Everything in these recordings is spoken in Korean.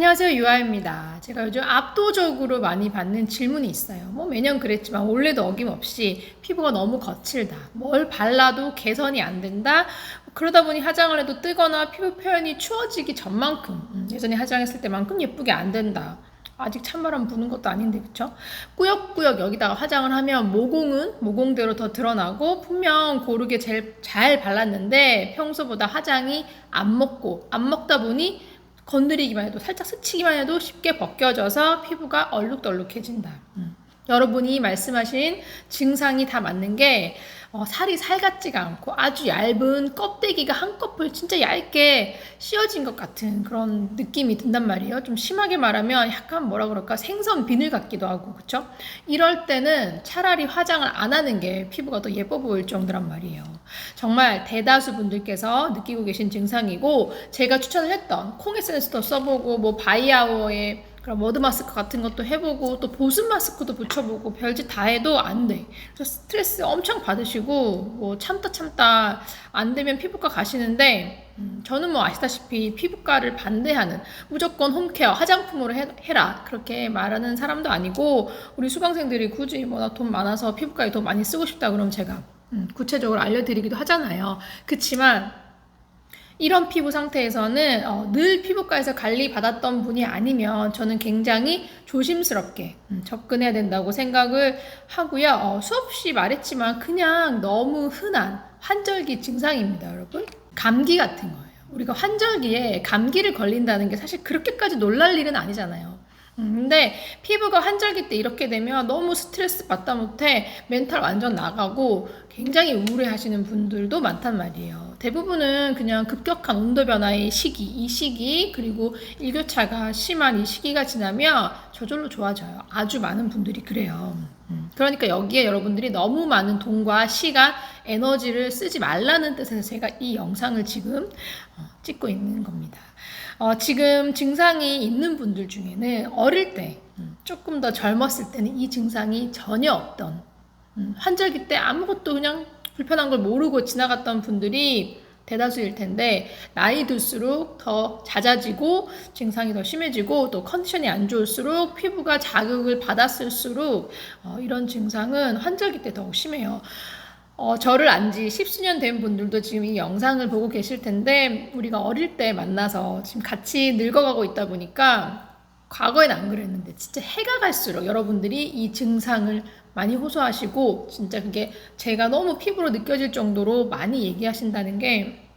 안녕하세요 유아입니다. 제가 요즘 압도적으로 많이 받는 질문이 있어요. 뭐 매년 그랬지만 올해도 어김없이 피부가 너무 거칠다. 뭘 발라도 개선이 안 된다. 그러다 보니 화장을 해도 뜨거나 피부 표현이 추워지기 전만큼 음, 예전에 화장했을 때만큼 예쁘게 안 된다. 아직 찬바람 부는 것도 아닌데 그쵸? 꾸역꾸역 여기다가 화장을 하면 모공은 모공대로 더 드러나고 분명 고르게 제일 잘 발랐는데 평소보다 화장이 안 먹고 안 먹다 보니 건드리기만 해도 살짝 스치기만 해도 쉽게 벗겨져서 피부가 얼룩덜룩해진다. 음. 여러분이 말씀하신 증상이 다 맞는 게 어, 살이 살 같지가 않고 아주 얇은 껍데기가 한꺼풀 진짜 얇게 씌어진 것 같은 그런 느낌이 든단 말이에요. 좀 심하게 말하면 약간 뭐라 그럴까 생선 비늘 같기도 하고 그쵸? 이럴 때는 차라리 화장을 안 하는 게 피부가 더 예뻐 보일 정도란 말이에요. 정말 대다수 분들께서 느끼고 계신 증상이고 제가 추천을 했던 콩 에센스도 써보고 뭐 바이아워의 그럼 머드 마스크 같은 것도 해보고 또 보습 마스크도 붙여보고 별짓 다 해도 안 돼. 그래서 스트레스 엄청 받으시고 뭐 참다 참다 안 되면 피부과 가시는데 음, 저는 뭐 아시다시피 피부과를 반대하는 무조건 홈케어 화장품으로 해, 해라 그렇게 말하는 사람도 아니고 우리 수강생들이 굳이 뭐 나 돈 많아서 피부과에 더 많이 쓰고 싶다 그럼 제가 음, 구체적으로 알려드리기도 하잖아요. 그치만 이런 피부 상태에서는 어, 늘 피부과에서 관리 받았던 분이 아니면 저는 굉장히 조심스럽게 음, 접근해야 된다고 생각을 하고요. 어, 수없이 말했지만 그냥 너무 흔한 환절기 증상입니다, 여러분. 감기 같은 거예요. 우리가 환절기에 감기를 걸린다는 게 사실 그렇게까지 놀랄 일은 아니잖아요. 음, 근데 피부가 환절기 때 이렇게 되면 너무 스트레스 받다 못해 멘탈 완전 나가고 굉장히 우울해 하시는 분들도 많단 말이에요. 대부분은 그냥 급격한 온도 변화의 시기, 이 시기, 그리고 일교차가 심한 이 시기가 지나면 저절로 좋아져요. 아주 많은 분들이 그래요. 음, 그러니까 여기에 여러분들이 너무 많은 돈과 시간, 에너지를 쓰지 말라는 뜻에서 제가 이 영상을 지금 어, 찍고 있는 겁니다. 어, 지금 증상이 있는 분들 중에는 어릴 때 음, 조금 더 젊었을 때는 이 증상이 전혀 없던 음, 환절기 때 아무것도 그냥 불편한 걸 모르고 지나갔던 분들이 대다수일 텐데 나이 들수록 더 잦아지고 증상이 더 심해지고 또 컨디션이 안 좋을수록 피부가 자극을 받았을수록 어, 이런 증상은 환절기 때 더욱 심해요. 어, 저를 안 지 십수년 된 분들도 지금 이 영상을 보고 계실 텐데, 우리가 어릴 때 만나서 지금 같이 늙어가고 있다 보니까, 과거엔 안 그랬는데, 진짜 해가 갈수록 여러분들이 이 증상을 많이 호소하시고, 진짜 그게 제가 너무 피부로 느껴질 정도로 많이 얘기하신다는 게,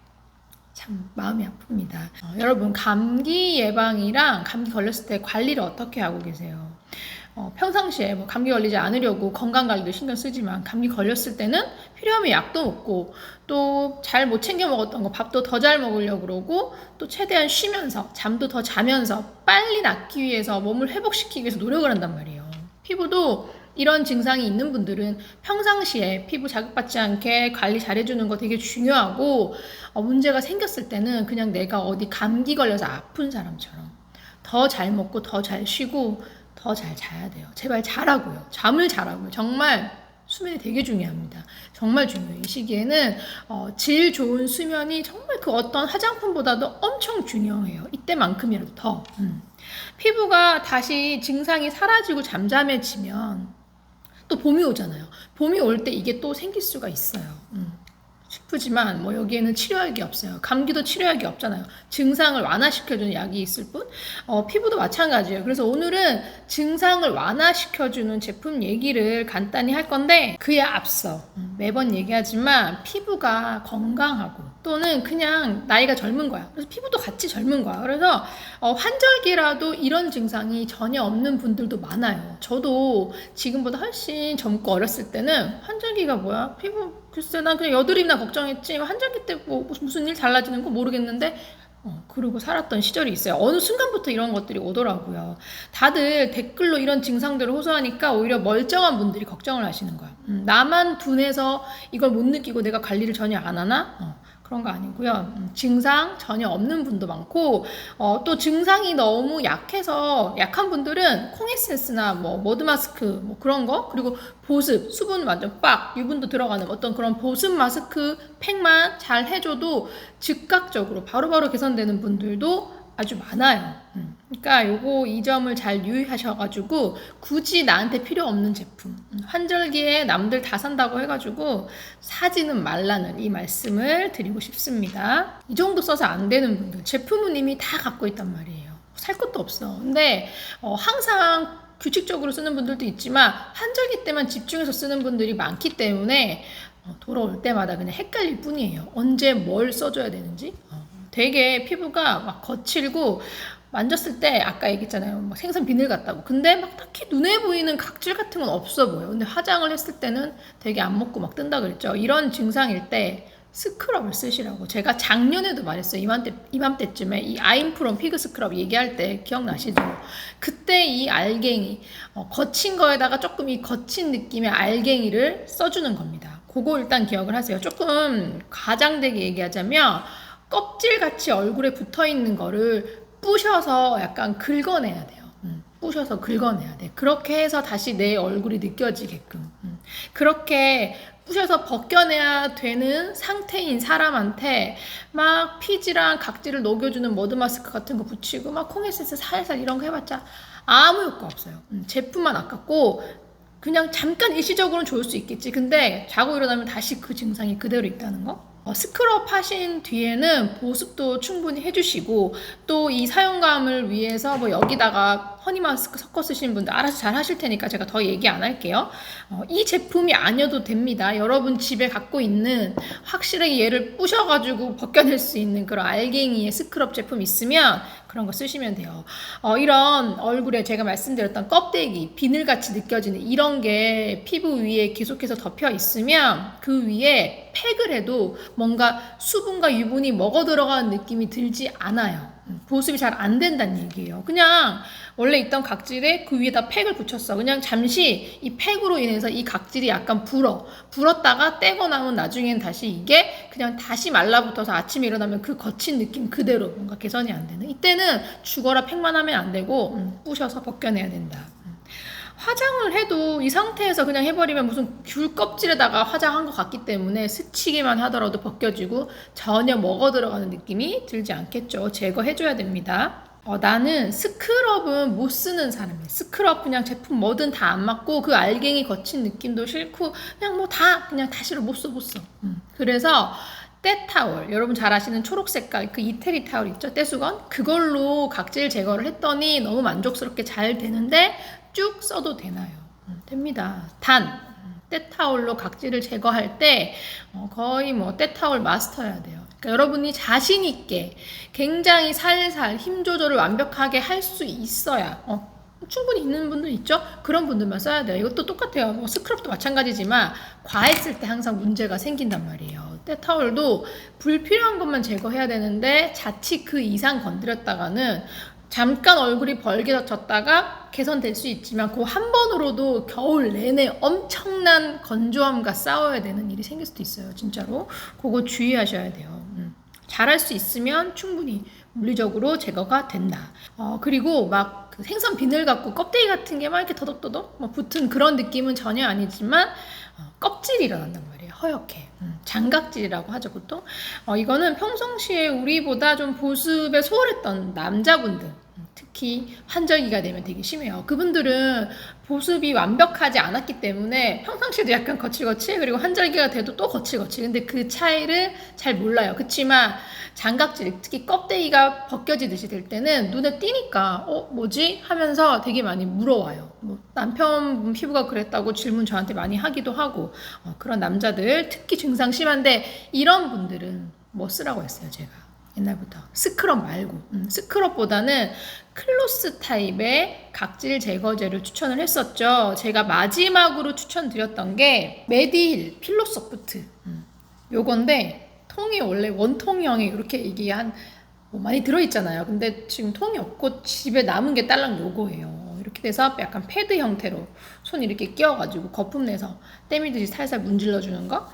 참 마음이 아픕니다. 어, 여러분 감기 예방이랑 감기 걸렸을 때 관리를 어떻게 하고 계세요? 어, 평상시에 뭐 감기 걸리지 않으려고 건강 관리도 신경 쓰지만 감기 걸렸을 때는 필요하면 약도 먹고 또 잘 못 챙겨 먹었던 거 밥도 더 잘 먹으려고 그러고 또 최대한 쉬면서 잠도 더 자면서 빨리 낫기 위해서 몸을 회복시키기 위해서 노력을 한단 말이에요. 피부도 이런 증상이 있는 분들은 평상시에 피부 자극받지 않게 관리 잘해주는 거 되게 중요하고 어, 문제가 생겼을 때는 그냥 내가 어디 감기 걸려서 아픈 사람처럼 더 잘 먹고 더 잘 쉬고 더 잘 자야 돼요. 제발 자라고요. 잠을 자라고요. 정말 수면이 되게 중요합니다. 정말 중요해요. 이 시기에는 어, 질 좋은 수면이 정말 그 어떤 화장품보다도 엄청 중요해요. 이때만큼이라도 더. 음. 피부가 다시 증상이 사라지고 잠잠해지면 또 봄이 오잖아요. 봄이 올 때 이게 또 생길 수가 있어요. 음. 싶지만 뭐 여기에는 치료약이 없어요. 감기도 치료약이 없잖아요. 증상을 완화시켜주는 약이 있을 뿐. 어, 피부도 마찬가지예요. 그래서 오늘은 증상을 완화시켜주는 제품 얘기를 간단히 할 건데 그에 앞서 음, 매번 얘기하지만 피부가 건강하고 또는 그냥 나이가 젊은 거야. 그래서 피부도 같이 젊은 거야. 그래서 어, 환절기라도 이런 증상이 전혀 없는 분들도 많아요. 저도 지금보다 훨씬 젊고 어렸을 때는 환절기가 뭐야? 피부 글쎄 난 그냥 여드름이나 걱정했지 환절기 때 뭐 무슨 일 달라지는 거 모르겠는데 어, 그러고 살았던 시절이 있어요. 어느 순간부터 이런 것들이 오더라고요. 다들 댓글로 이런 증상들을 호소하니까 오히려 멀쩡한 분들이 걱정을 하시는 거야. 음, 나만 둔해서 이걸 못 느끼고 내가 관리를 전혀 안 하나? 어, 그런 거 아니고요. 음, 증상 전혀 없는 분도 많고 어, 또 증상이 너무 약해서 약한 분들은 콩에센스나 뭐 머드 마스크 뭐 그런 거 그리고 보습 수분 완전 빡 유분도 들어가는 어떤 그런 보습 마스크 팩만 잘 해줘도 즉각적으로 바로바로 개선되는 분들도 아주 많아요. 음. 그러니까 요거 이 점을 잘 유의하셔가지고 굳이 나한테 필요 없는 제품 음, 환절기에 남들 다 산다고 해가지고 사지는 말라는 이 말씀을 드리고 싶습니다. 이 정도 써서 안 되는 분들 제품은 이미 다 갖고 있단 말이에요. 살 것도 없어. 근데 어, 항상 규칙적으로 쓰는 분들도 있지만 환절기 때만 집중해서 쓰는 분들이 많기 때문에 어, 돌아올 때마다 그냥 헷갈릴 뿐이에요. 언제 뭘 써줘야 되는지. 어, 되게 피부가 막 거칠고 만졌을 때 아까 얘기했잖아요. 막 생선 비늘 같다고. 근데 막 딱히 눈에 보이는 각질 같은 건 없어 보여. 근데 화장을 했을 때는 되게 안 먹고 막 뜬다 그랬죠. 이런 증상일 때 스크럽을 쓰시라고. 제가 작년에도 말했어요. 이맘때, 이맘때쯤에 이 아임프롬 피그 스크럽 얘기할 때 기억나시죠? 그때 이 알갱이, 어, 거친 거에다가 조금 이 거친 느낌의 알갱이를 써주는 겁니다. 그거 일단 기억을 하세요. 조금 과장되게 얘기하자면 껍질같이 얼굴에 붙어 있는 거를 부셔서 약간 긁어내야 돼요. 음, 부셔서 긁어내야 돼. 그렇게 해서 다시 내 얼굴이 느껴지게끔. 음, 그렇게 부셔서 벗겨내야 되는 상태인 사람한테 막 피지랑 각질을 녹여주는 머드 마스크 같은 거 붙이고 막 콩에센스 살살 이런 거 해봤자 아무 효과 없어요. 음, 제품만 아깝고 그냥 잠깐 일시적으로는 좋을 수 있겠지. 근데 자고 일어나면 다시 그 증상이 그대로 있다는 거? 어, 스크럽 하신 뒤에는 보습도 충분히 해주시고 또 이 사용감을 위해서 뭐 여기다가 허니 마스크 섞어 쓰시는 분들 알아서 잘 하실 테니까 제가 더 얘기 안 할게요. 어, 이 제품이 아니어도 됩니다. 여러분 집에 갖고 있는 확실하게 얘를 부셔가지고 벗겨낼 수 있는 그런 알갱이의 스크럽 제품 있으면 그런 거 쓰시면 돼요. 어, 이런 얼굴에 제가 말씀드렸던 껍데기, 비늘같이 느껴지는 이런 게 피부 위에 계속해서 덮여 있으면 그 위에 팩을 해도 뭔가 수분과 유분이 먹어 들어가는 느낌이 들지 않아요. 음, 보습이 잘 안 된다는 얘기예요. 그냥 원래 있던 각질에 그 위에다 팩을 붙였어. 그냥 잠시 이 팩으로 인해서 이 각질이 약간 불어. 불었다가 떼고 나면 나중엔 다시 이게 그냥 다시 말라붙어서 아침에 일어나면 그 거친 느낌 그대로 뭔가 개선이 안 되는. 이때는 죽어라 팩만 하면 안 되고 음, 부셔서 벗겨내야 된다. 음. 화장을 해도 이 상태에서 그냥 해버리면 무슨 귤 껍질에다가 화장한 것 같기 때문에 스치기만 하더라도 벗겨지고 전혀 먹어 들어가는 느낌이 들지 않겠죠. 제거해줘야 됩니다. 어, 나는 스크럽은 못 쓰는 사람이에요. 스크럽 그냥 제품 뭐든 다 안 맞고 그 알갱이 거친 느낌도 싫고 그냥 뭐 다 그냥 다시로 못써 못 써. 음. 그래서 때타월 여러분 잘 아시는 초록 색깔 그 이태리 타월 있죠 떼수건 그걸로 각질 제거를 했더니 너무 만족스럽게 잘 되는데 쭉 써도 되나요? 음, 됩니다. 단 음, 때타올로 각질을 제거할 때 어, 거의 뭐 때타올 마스터해야 돼요. 그러니까 여러분이 자신 있게 굉장히 살살 힘 조절을 완벽하게 할 수 있어야 어, 충분히 있는 분들 있죠? 그런 분들만 써야 돼요. 이것도 똑같아요. 뭐 스크럽도 마찬가지지만 과했을 때 항상 문제가 생긴단 말이에요. 때타올도 불필요한 것만 제거해야 되는데 자칫 그 이상 건드렸다가는 잠깐 얼굴이 벌게졌다가 개선될 수 있지만 그 한 번으로도 겨울 내내 엄청난 건조함과 싸워야 되는 일이 생길 수도 있어요. 진짜로. 그거 주의하셔야 돼요. 음. 잘할 수 있으면 충분히 물리적으로 제거가 된다. 어, 그리고 막 그 생선 비늘 같고 껍데기 같은 게 막 이렇게 더덕더덕 뭐 붙은 그런 느낌은 전혀 아니지만 어, 껍질이 일어난단 말이에요. 허옇게. 음, 장각질이라고 하죠, 보통. 어, 이거는 평상시에 우리보다 좀 보습에 소홀했던 남자분들, 음, 특히 환절기가 되면 되게 심해요. 그분들은 보습이 완벽하지 않았기 때문에 평상시에도 약간 거칠거칠 그리고 환절기가 돼도 또 거칠거칠 근데 그 차이를 잘 몰라요. 그렇지만 장각질 특히 껍데기가 벗겨지듯이 될 때는 눈에 띄니까 어 뭐지 하면서 되게 많이 물어와요. 뭐 남편 피부가 그랬다고 질문 저한테 많이 하기도 하고 어, 그런 남자들 특히 증상 심한데 이런 분들은 뭐 쓰라고 했어요 제가. 옛날부터 스크럽 말고 음, 스크럽보다는 클로스 타입의 각질 제거제를 추천을 했었죠. 제가 마지막으로 추천드렸던 게 메디힐 필로 소프트 음, 요건데 통이 원래 원통형이 이렇게 이게 한 뭐 많이 들어있잖아요. 근데 지금 통이 없고 집에 남은 게 딸랑 요거예요. 이렇게 돼서 약간 패드 형태로 손 이렇게 끼워가지고 거품 내서 때밀듯이 살살 문질러 주는 거.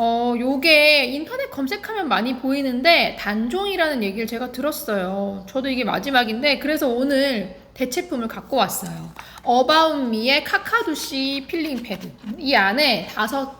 어, 요게 인터넷 검색하면 많이 보이는데 단종이라는 얘기를 제가 들었어요. 저도 이게 마지막인데 그래서 오늘 대체품을 갖고 왔어요. 어바웃미의 카카두시 필링 패드. 이 안에 다섯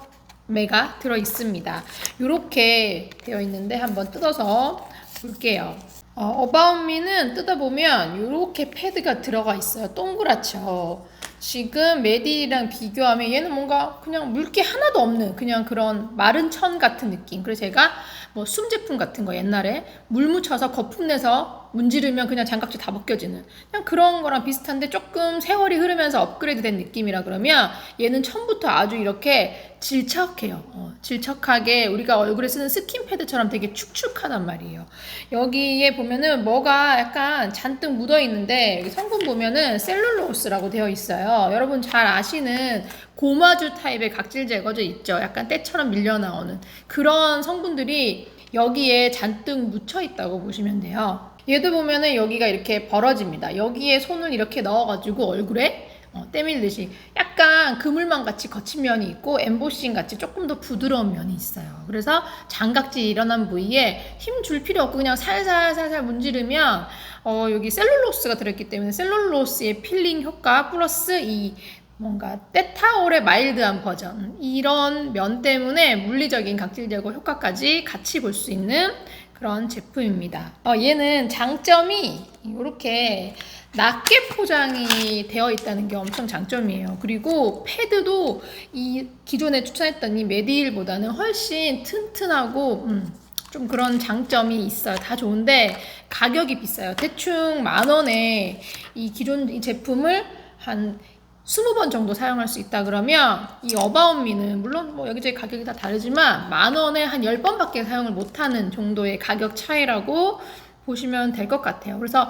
매가 들어 있습니다. 이렇게 되어 있는데 한번 뜯어서 볼게요. 어, 어바웃미는 뜯어보면 이렇게 패드가 들어가 있어요. 동그랗죠. 지금 메디랑 비교하면 얘는 뭔가 그냥 물기 하나도 없는 그냥 그런 마른 천 같은 느낌. 그래서 제가 뭐 숨 제품 같은 거 옛날에 물 묻혀서 거품 내서 문지르면 그냥 장갑질 다 벗겨지는 그냥 그런 거랑 비슷한데 조금 세월이 흐르면서 업그레이드 된 느낌이라 그러면 얘는 처음부터 아주 이렇게 질척해요. 어, 질척하게 우리가 얼굴에 쓰는 스킨 패드처럼 되게 축축하단 말이에요. 여기에 보면은 뭐가 약간 잔뜩 묻어 있는데 여기 성분 보면은 셀룰로스라고 되어 있어요. 여러분 잘 아시는 고마주 타입의 각질 제거제 있죠. 약간 때처럼 밀려 나오는 그런 성분들이 여기에 잔뜩 묻혀 있다고 보시면 돼요. 얘도 보면은 여기가 이렇게 벌어집니다. 여기에 손을 이렇게 넣어가지고 얼굴에 어, 때밀듯이 약간 그물망 같이 거친 면이 있고 엠보싱 같이 조금 더 부드러운 면이 있어요. 그래서 장각질 일어난 부위에 힘 줄 필요 없고 그냥 살살 살살 문지르면 어, 여기 셀룰로스가 들어있기 때문에 셀룰로스의 필링 효과 플러스 이 뭔가 때타올의 마일드한 버전 이런 면 때문에 물리적인 각질 제거 효과까지 같이 볼 수 있는 그런 제품입니다. 어, 얘는 장점이 이렇게 낮게 포장이 되어 있다는 게 엄청 장점이에요. 그리고 패드도 이 기존에 추천했던 이 메디힐보다는 훨씬 튼튼하고 음, 좀 그런 장점이 있어요. 다 좋은데 가격이 비싸요. 대충 만 원에 이 기존 이 제품을 한 20번 정도 사용할 수 있다 그러면 이 어바웃미는 물론 뭐 여기저기 가격이 다 다르지만 만 원에 한 10번밖에 사용을 못하는 정도의 가격 차이라고 보시면 될 것 같아요. 그래서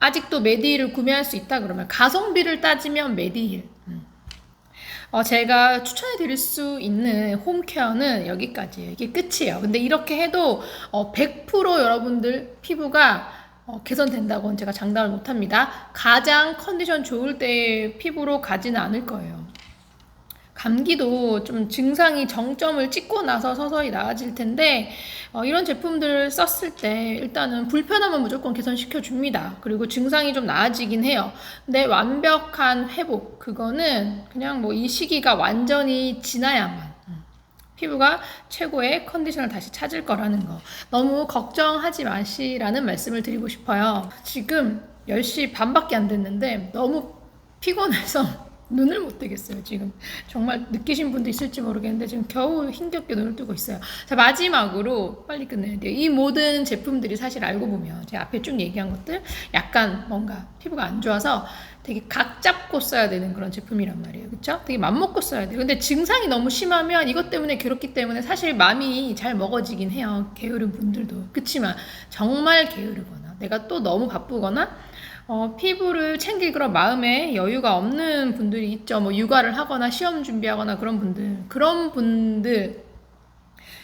아직도 메디힐을 구매할 수 있다 그러면 가성비를 따지면 메디힐. 음. 어, 제가 추천해 드릴 수 있는 홈케어는 여기까지예요. 이게 끝이에요. 근데 이렇게 해도 어, 100% 여러분들 피부가 어, 개선된다고는 제가 장담을 못합니다. 가장 컨디션 좋을 때의 피부로 가지는 않을 거예요. 감기도 좀 증상이 정점을 찍고 나서 서서히 나아질 텐데 어, 이런 제품들 썼을 때 일단은 불편함은 무조건 개선시켜 줍니다. 그리고 증상이 좀 나아지긴 해요. 근데 완벽한 회복 그거는 그냥 뭐 이 시기가 완전히 지나야만 음, 피부가 최고의 컨디션을 다시 찾을 거라는 거 너무 걱정하지 마시라는 말씀을 드리고 싶어요. 지금 10시 반밖에 안 됐는데 너무 피곤해서 눈을 못 뜨겠어요, 지금. 정말 느끼신 분도 있을지 모르겠는데, 지금 겨우 힘겹게 눈을 뜨고 있어요. 자, 마지막으로 빨리 끝내야 돼요. 이 모든 제품들이 사실 알고 보면, 제가 앞에 쭉 얘기한 것들, 약간 뭔가 피부가 안 좋아서 되게 각 잡고 써야 되는 그런 제품이란 말이에요. 그쵸? 되게 맘먹고 써야 돼요. 근데 증상이 너무 심하면 이것 때문에 괴롭기 때문에 사실 마음이 잘 먹어지긴 해요. 게으른 분들도. 그치만 정말 게으르거나, 내가 또 너무 바쁘거나, 어, 피부를 챙길 그런 마음에 여유가 없는 분들이 있죠. 뭐 육아를 하거나 시험 준비하거나 그런 분들. 그런 분들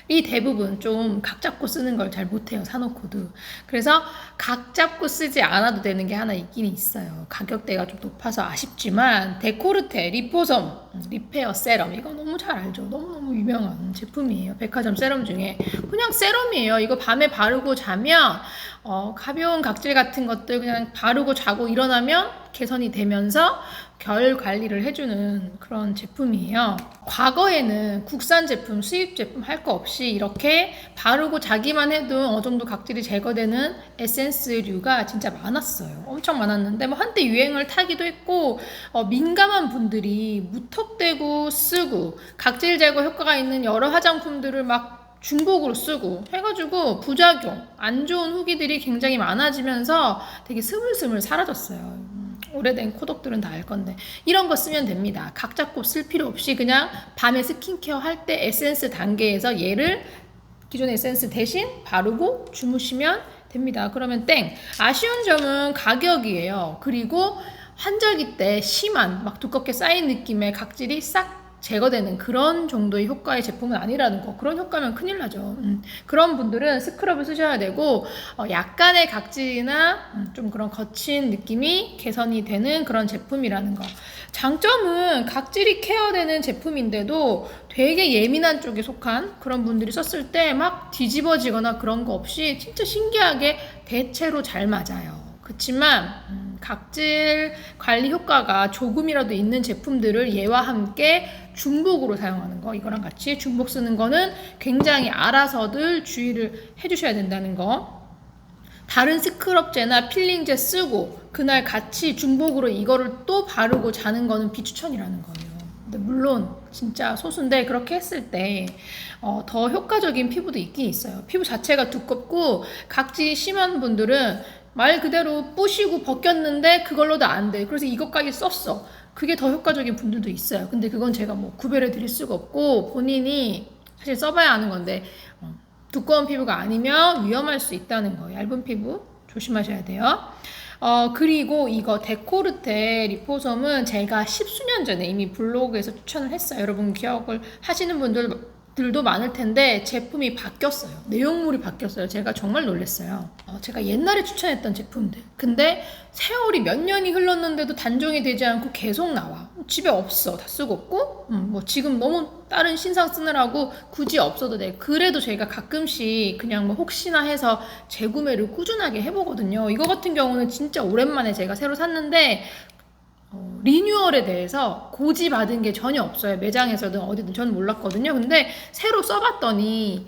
이 대부분 좀 각 잡고 쓰는 걸 잘 못해요 사놓고도. 그래서 각 잡고 쓰지 않아도 되는 게 하나 있긴 있어요. 가격대가 좀 높아서 아쉽지만 데코르테 리포섬 리페어 세럼 이거 너무 잘 알죠? 너무너무 유명한 제품이에요. 백화점 세럼 중에. 그냥 세럼이에요. 이거 밤에 바르고 자면 어, 가벼운 각질 같은 것들 그냥 바르고 자고 일어나면 개선이 되면서 결 관리를 해주는 그런 제품이에요. 과거에는 국산 제품, 수입 제품 할 거 없이 이렇게 바르고 자기만 해도 어느 정도 각질이 제거되는 에센스류가 진짜 많았어요. 엄청 많았는데 뭐 한때 유행을 타기도 했고 어, 민감한 분들이 무턱대고 쓰고 각질 제거 효과가 있는 여러 화장품들을 막 중복으로 쓰고 해가지고 부작용, 안 좋은 후기들이 굉장히 많아지면서 되게 스물스물 사라졌어요. 오래된 코독들은 다 알 건데 이런 거 쓰면 됩니다. 각 잡고 쓸 필요 없이 그냥 밤에 스킨케어 할 때 에센스 단계에서 얘를 기존 에센스 대신 바르고 주무시면 됩니다. 그러면 땡. 아쉬운 점은 가격이에요. 그리고 환절기 때 심한 막 두껍게 쌓인 느낌의 각질이 싹 제거되는 그런 정도의 효과의 제품은 아니라는 거. 그런 효과면 큰일 나죠. 음, 그런 분들은 스크럽을 쓰셔야 되고 어, 약간의 각질이나 음, 좀 그런 거친 느낌이 개선이 되는 그런 제품이라는 거. 장점은 각질이 케어되는 제품인데도 되게 예민한 쪽에 속한 그런 분들이 썼을 때 막 뒤집어지거나 그런 거 없이 진짜 신기하게 대체로 잘 맞아요. 그렇지만 음, 각질 관리 효과가 조금이라도 있는 제품들을 얘와 함께 중복으로 사용하는 거 이거랑 같이 중복 쓰는 거는 굉장히 알아서들 주의를 해주셔야 된다는 거 다른 스크럽제나 필링제 쓰고 그날 같이 중복으로 이거를 또 바르고 자는 거는 비추천이라는 거예요. 근데 물론 진짜 소수인데 그렇게 했을 때 어, 더 효과적인 피부도 있긴 있어요. 피부 자체가 두껍고 각질 심한 분들은 말 그대로 뿌시고 벗겼는데 그걸로도 안 돼. 그래서 이것까지 썼어. 그게 더 효과적인 분들도 있어요. 근데 그건 제가 뭐 구별해 드릴 수가 없고 본인이 사실 써봐야 아는 건데 어, 두꺼운 피부가 아니면 위험할 수 있다는 거. 얇은 피부 조심하셔야 돼요. 어, 그리고 이거 데코르테 리포솜은 제가 십수년 전에 이미 블로그에서 추천을 했어요. 여러분 기억을 하시는 분들 들도 많을 텐데 제품이 바뀌었어요. 내용물이 바뀌었어요. 제가 정말 놀랐어요. 어, 제가 옛날에 추천했던 제품들. 근데 세월이 몇 년이 흘렀는데도 단종이 되지 않고 계속 나와. 집에 없어. 다 쓰고 없고. 음, 뭐 지금 너무 다른 신상 쓰느라고 굳이 없어도 돼. 그래도 저희가 가끔씩 그냥 뭐 혹시나 해서 재구매를 꾸준하게 해보거든요. 이거 같은 경우는 진짜 오랜만에 제가 새로 샀는데 어, 리뉴얼에 대해서 고지받은 게 전혀 없어요. 매장에서든 어디든 저는 몰랐거든요. 근데 새로 써봤더니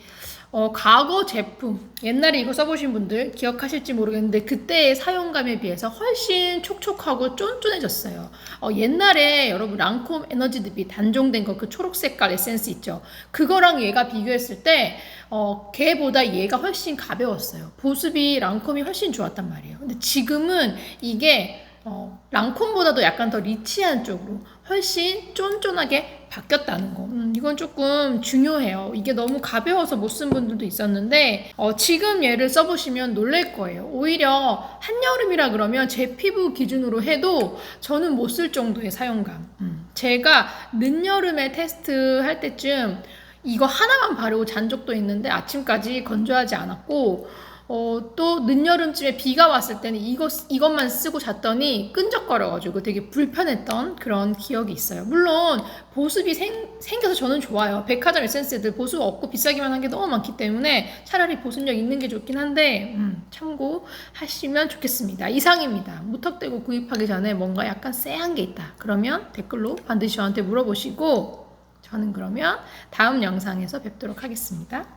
어, 과거 제품 옛날에 이거 써보신 분들 기억하실지 모르겠는데 그때의 사용감에 비해서 훨씬 촉촉하고 쫀쫀해졌어요. 어, 옛날에 여러분 랑콤 에너지 드비 단종된 거 그 초록 색깔 에센스 있죠. 그거랑 얘가 비교했을 때 어, 걔보다 얘가 훨씬 가벼웠어요. 보습이 랑콤이 훨씬 좋았단 말이에요. 근데 지금은 이게 어, 랑콤보다도 약간 더 리치한 쪽으로 훨씬 쫀쫀하게 바뀌었다는 거. 음, 이건 조금 중요해요. 이게 너무 가벼워서 못 쓴 분들도 있었는데, 어, 지금 얘를 써보시면 놀랄 거예요. 오히려 한여름이라 그러면 제 피부 기준으로 해도 저는 못 쓸 정도의 사용감. 음, 제가 늦여름에 테스트 할 때쯤 이거 하나만 바르고 잔 적도 있는데 아침까지 건조하지 않았고, 어, 또 늦여름쯤에 비가 왔을 때는 이것, 이것만 쓰고 잤더니 끈적거려가지고 되게 불편했던 그런 기억이 있어요. 물론 보습이 생, 생겨서 저는 좋아요. 백화점 에센스들 보습 없고 비싸기만 한 게 너무 많기 때문에 차라리 보습력 있는 게 좋긴 한데 음, 참고하시면 좋겠습니다. 이상입니다. 무턱대고 구입하기 전에 뭔가 약간 쎄한 게 있다. 그러면 댓글로 반드시 저한테 물어보시고 저는 그러면 다음 영상에서 뵙도록 하겠습니다.